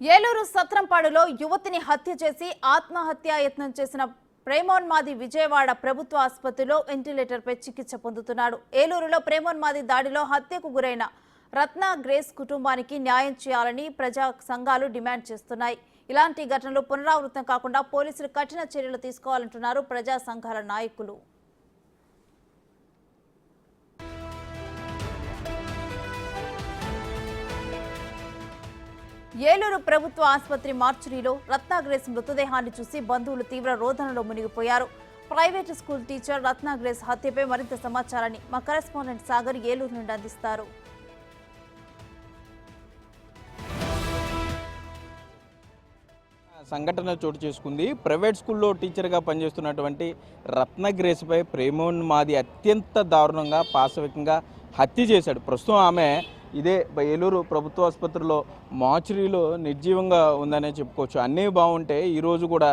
ఏలూరు సత్రంపాడులో యువతిని హత్య చేసి ఆత్మహత్యా యత్నం చేసిన ప్రేమోన్మాది విజయవాడ ప్రభుత్వ ఆసుపత్రిలో వెంటిలేటర్పై చికిత్స పొందుతున్నాడు. ఏలూరులో ప్రేమోన్మాది దాడిలో హత్యకు గురైన రత్న గ్రేస్ కుటుంబానికి న్యాయం చేయాలని ప్రజా సంఘాలు డిమాండ్ చేస్తున్నాయి. ఇలాంటి ఘటనలు పునరావృతం కాకుండా పోలీసులు కఠిన చర్యలు తీసుకోవాలంటున్నారు ప్రజా సంఘాల నాయకులు. ఏలూరు ప్రభుత్వ ఆసుపత్రి మార్చురీలో రత్నాగ్రేస్ మృతదేహాన్ని చూసి బంధువులు తీవ్ర రోదనలో మునిగిపోయారు. ప్రైవేటు స్కూల్ టీచర్ రత్నాగ్రేస్ హత్యపై మరింత సమాచారాన్ని మా కరెస్పాండెంట్ సాగర్ ఏలూరు నుండి అందిస్తారు. సంఘటన చోటు చేసుకుంది. ప్రైవేట్ స్కూల్లో టీచర్గా పనిచేస్తున్నటువంటి రత్నగ్రేస్పై ప్రేమోన్మాది అత్యంత దారుణంగా పాశవికంగా హత్య చేశాడు. ప్రస్తుతం ఆమె ఇదే బ- ఏలూరు ప్రభుత్వ ఆసుపత్రిలో మార్చురీలో నిర్జీవంగా ఉందనే చెప్పుకోవచ్చు. అన్నీ బాగుంటే ఈరోజు కూడా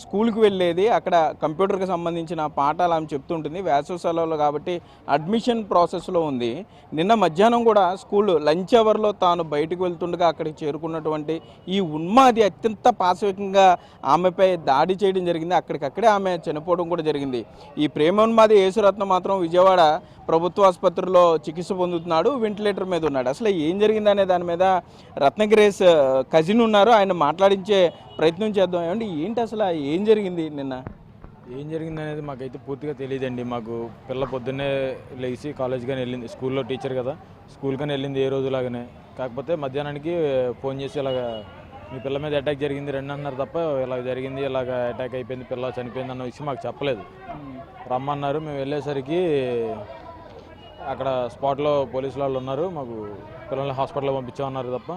స్కూల్కి వెళ్ళేది అక్కడ కంప్యూటర్కి సంబంధించిన పాఠాలు ఆమె చెప్తుంటుంది. వేసవి సెలవులు కాబట్టి అడ్మిషన్ ప్రాసెస్లో ఉంది. నిన్న మధ్యాహ్నం కూడా స్కూల్ లంచ్ అవర్లో తాను బయటకు వెళ్తుండగా అక్కడికి చేరుకున్నటువంటి ఈ ఉన్మాది అత్యంత పాశవికంగా ఆమెపై దాడి చేయడం జరిగింది. అక్కడికక్కడే ఆమె చనిపోవడం కూడా జరిగింది. ఈ ప్రేమోన్మాది యేసురత్నం మాత్రం విజయవాడ ప్రభుత్వ ఆసుపత్రిలో చికిత్స పొందుతున్నాడు. వెంటిలేటర్ మీద ఉన్నాడు. అసలు ఏం జరిగిందనే దాని మీద రత్నగిరేస్ కజిన్ ఉన్నారు. ఆయన మాట్లాడించే ప్రయత్నం చేద్దాం. ఏమండి ఏంటి అసలు ఏం జరిగింది నిన్న? ఏం జరిగింది అనేది మాకైతే పూర్తిగా తెలియదండి. మాకు పిల్ల పొద్దున్నే లేచి కాలేజ్ కానీ వెళ్ళింది స్కూల్లో టీచర్ కదా స్కూల్ కానీ వెళ్ళింది ఏ రోజులాగానే. కాకపోతే మధ్యాహ్నానికి ఫోన్ చేసి ఇలాగ మీ పిల్ల మీద అటాక్ జరిగింది రెండు అన్నారు తప్ప ఇలా జరిగింది ఇలాగ అటాక్ అయిపోయింది పిల్ల చనిపోయింది అన్న విషయం మాకు చెప్పలేదు. రమ్మన్నారు మేము వెళ్ళేసరికి అక్కడ స్పాట్లో పోలీసు వాళ్ళు ఉన్నారు మాకు పిల్లల్ని హాస్పిటల్లో పంపించామన్నారు తప్ప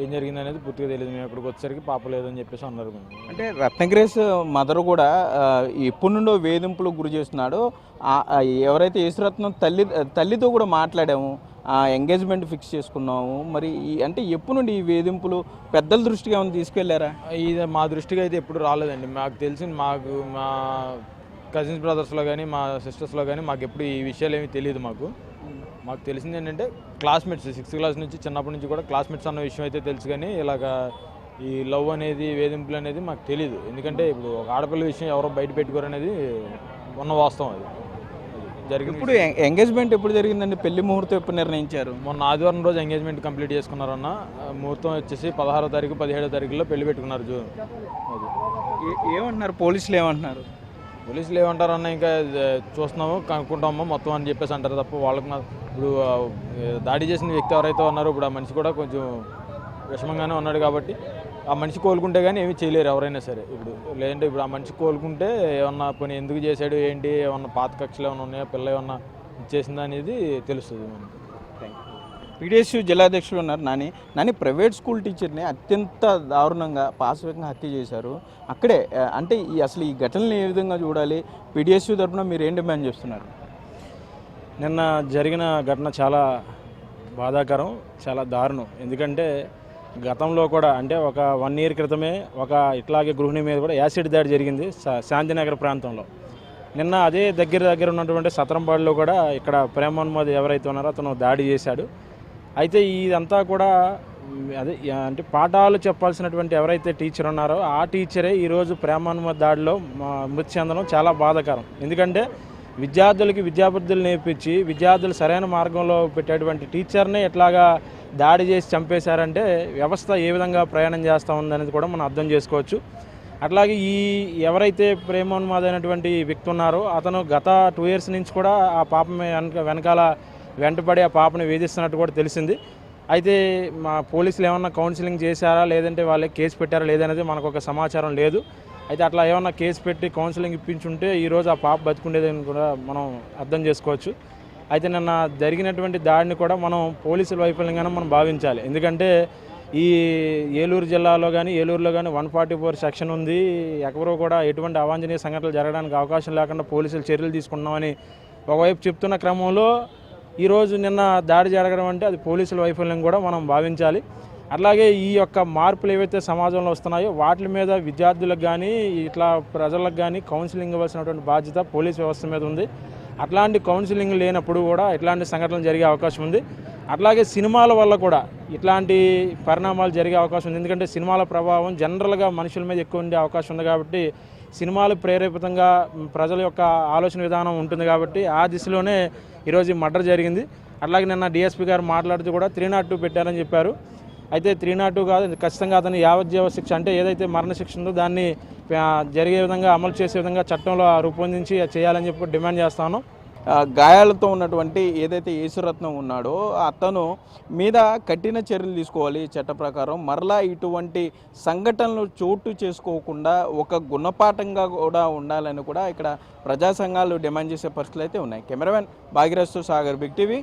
ఏం జరిగింది అనేది పూర్తిగా తెలియదు. మేము ఇక్కడికి వచ్చేసరికి పాప లేదని చెప్పేసి అన్నారు. అంటే రత్నగ్రేస్ మదర్ కూడా ఎప్పటి నుండో వేధింపులకు గురి చేస్తున్నాడు. ఎవరైతే యేసురత్నం తల్లి తల్లితో కూడా మాట్లాడాము ఆ ఎంగేజ్మెంట్ ఫిక్స్ చేసుకున్నాము మరి ఈ అంటే ఎప్పటి నుండి ఈ వేధింపులు పెద్దల దృష్టికి ఏమైనా తీసుకెళ్ళారా? ఇది మా దృష్టికి అయితే ఎప్పుడు రాలేదండి. మాకు తెలిసి మాకు మా కజిన్స్ బ్రదర్స్లో కానీ మా సిస్టర్స్లో కానీ మాకు ఎప్పుడు ఈ విషయాలు ఏమీ తెలియదు మాకు. మాకు తెలిసింది ఏంటంటే క్లాస్మేట్స్ సిక్స్త్ క్లాస్ నుంచి చిన్నప్పటి నుంచి కూడా క్లాస్మేట్స్ అన్న విషయం అయితే తెలుసు కానీ ఇలాగా ఈ లవ్ అనేది వేధింపులు అనేది మాకు తెలియదు ఎందుకంటే ఇప్పుడు ఒక ఆడపిల్ల విషయం ఎవరో బయట పెట్టుకోరు అనేది ఉన్న వాస్తవం అది. జరిగింది ఇప్పుడు ఎంగేజ్మెంట్ ఎప్పుడు జరిగిందండి? పెళ్ళి ముహూర్తం ఎప్పుడు నిర్ణయించారు? మొన్న ఆదివారం రోజు ఎంగేజ్మెంట్ కంప్లీట్ చేసుకున్నారన్న. ముహూర్తం వచ్చేసి పదహారో తారీఖు పదిహేడో తారీఖులో పెళ్ళి పెట్టుకున్నారు జూ. అది ఏ- ఏమంటున్నారు? పోలీసులు ఏమంటున్నారు? పోలీసులు ఏమంటారన్న ఇంకా చూస్తున్నాము కనుక్కుంటాము మొత్తం అని చెప్పేసి అంటారు తప్ప వాళ్ళకి ఇప్పుడు దాడి చేసిన వ్యక్తి ఎవరైతే ఉన్నారో ఇప్పుడు ఆ మనిషి కూడా కొంచెం విషమంగానే ఉన్నాడు కాబట్టి ఆ మనిషి కోలుకుంటే కానీ ఏమీ చేయలేరు ఎవరైనా సరే. ఇప్పుడు లేదంటే ఇప్పుడు ఆ మనిషి కోలుకుంటే ఏమన్నా పని ఎందుకు చేశాడు ఏంటి ఏమన్నా పాత కక్షలు ఏమైనా ఉన్నాయా పిల్ల ఏమన్నా ఇచ్చేసిందా అనేది తెలుస్తుంది మనకి. పీడిఎస్యు జిల్లాధ్యక్షుడు ఉన్నారు నాని. నాని ప్రైవేట్ స్కూల్ టీచర్ని అత్యంత దారుణంగా పాశవికంగా హత్య చేశారు. అక్కడే అంటే ఈ అసలు ఈ ఘటనలు ఏ విధంగా చూడాలి? పీడిఎస్యు తరపున మీరు ఏం డిమాండ్ చేస్తున్నారు? నిన్న జరిగిన ఘటన చాలా బాధాకరం చాలా దారుణం. ఎందుకంటే గతంలో కూడా అంటే ఒక వన్ ఇయర్ క్రితమే ఒక ఇట్లాగే గృహిణి మీద కూడా యాసిడ్ దాడి జరిగింది శాంతినగర్ ప్రాంతంలో. నిన్న అదే దగ్గర దగ్గర ఉన్నటువంటి సతరంపాడులో కూడా ఇక్కడ ప్రేమోన్మోద్ ఎవరైతే ఉన్నారో అతను దాడి చేశాడు. అయితే ఇదంతా కూడా అదే అంటే పాఠాలు చెప్పాల్సినటువంటి ఎవరైతే టీచర్ ఉన్నారో ఆ టీచరే ఈరోజు ప్రేమానుమతి దాడిలో మా- మృతి చెందడం చాలా బాధాకరం. ఎందుకంటే విద్యార్థులకి విద్యాబుద్ధులు నేర్పించి విద్యార్థులు సరైన మార్గంలో పెట్టేటువంటి టీచర్నే ఎట్లాగా దాడి చేసి చంపేశారంటే వ్యవస్థ ఏ విధంగా ప్రయాణం చేస్తూ ఉందనేది కూడా మనం అర్థం చేసుకోవచ్చు. అట్లాగే ఈ ఎవరైతే ప్రేమోన్మాదైనటువంటి వ్యక్తి ఉన్నారో అతను గత టూ ఇయర్స్ నుంచి కూడా ఆ పాప వెనక వెనకాల వెంటపడి ఆ పాపను వేధిస్తున్నట్టు కూడా తెలిసింది. అయితే మా పోలీసులు ఏమన్నా కౌన్సిలింగ్ చేశారా? లేదంటే వాళ్ళే కేసు పెట్టారా? లేదనేది మనకు ఒక సమాచారం లేదు. అయితే అట్లా ఏమన్నా కేసు పెట్టి కౌన్సిలింగ్ ఇప్పించుంటే ఈరోజు ఆ పాప బతుకుండేదని కూడా మనం అర్థం చేసుకోవచ్చు. అయితే నిన్న జరిగినటువంటి దాడిని కూడా మనం పోలీసుల వైఫల్యంగానే మనం భావించాలి. ఎందుకంటే ఈ ఏలూరు జిల్లాలో కానీ ఏలూరులో కానీ వన్ ఫార్టీ ఫోర్ సెక్షన్ ఉంది. ఎవరో కూడా ఎటువంటి అవాంఛనీయ సంఘటనలు జరగడానికి అవకాశం లేకుండా పోలీసులు చర్యలు తీసుకున్నామని ఒకవైపు చెప్తున్న క్రమంలో ఈరోజు నిన్న దాడి జరగడం అంటే అది పోలీసుల వైఫల్యం కూడా మనం భావించాలి. అట్లాగే ఈ యొక్క మార్పులు ఏవైతే సమాజంలో వస్తున్నాయో వాటి మీద విద్యార్థులకు కానీ ఇట్లా ప్రజలకు కానీ కౌన్సిలింగ్ ఇవ్వాల్సినటువంటి బాధ్యత పోలీస్ వ్యవస్థ మీద ఉంది. అట్లాంటి కౌన్సిలింగ్ లేనప్పుడు కూడా ఇట్లాంటి సంఘటనలు జరిగే అవకాశం ఉంది. అట్లాగే సినిమాల వల్ల కూడా ఇట్లాంటి పరిణామాలు జరిగే అవకాశం ఉంది. ఎందుకంటే సినిమాల ప్రభావం జనరల్గా మనుషుల మీద ఎక్కువ ఉండే అవకాశం ఉంది కాబట్టి సినిమాలు ప్రేరేపితంగా ప్రజల యొక్క ఆలోచన విధానం ఉంటుంది కాబట్టి ఆ దిశలోనే ఈరోజు మర్డర్ జరిగింది. అట్లాగే నిన్న డిఎస్పీ గారు మాట్లాడుతూ కూడా త్రీ నాట్ టూ పెట్టారని చెప్పారు. అయితే త్రీ నాట్ టూ కాదు ఖచ్చితంగా అతను యావజ్జీవ శిక్ష అంటే ఏదైతే మరణశిక్ష ఉందో దాన్ని జరిగే విధంగా అమలు చేసే విధంగా చట్టంలో రూపొందించి చేయాలని చెప్పి డిమాండ్ చేస్తాను గాయాలతో ఉన్నటువంటి ఏదైతే యేసురత్నం ఉన్నాడో అతను మీద కఠిన చర్యలు తీసుకోవాలి చట్ట ప్రకారం. మరలా ఇటువంటి సంఘటనలు చోటు చేసుకోకుండా ఒక గుణపాఠంగా కూడా ఉండాలని కూడా ఇక్కడ ప్రజా సంఘాలు డిమాండ్ చేసే పరిస్థితులు అయితే ఉన్నాయి. Cameraman Bhagirath Sagar Big TV.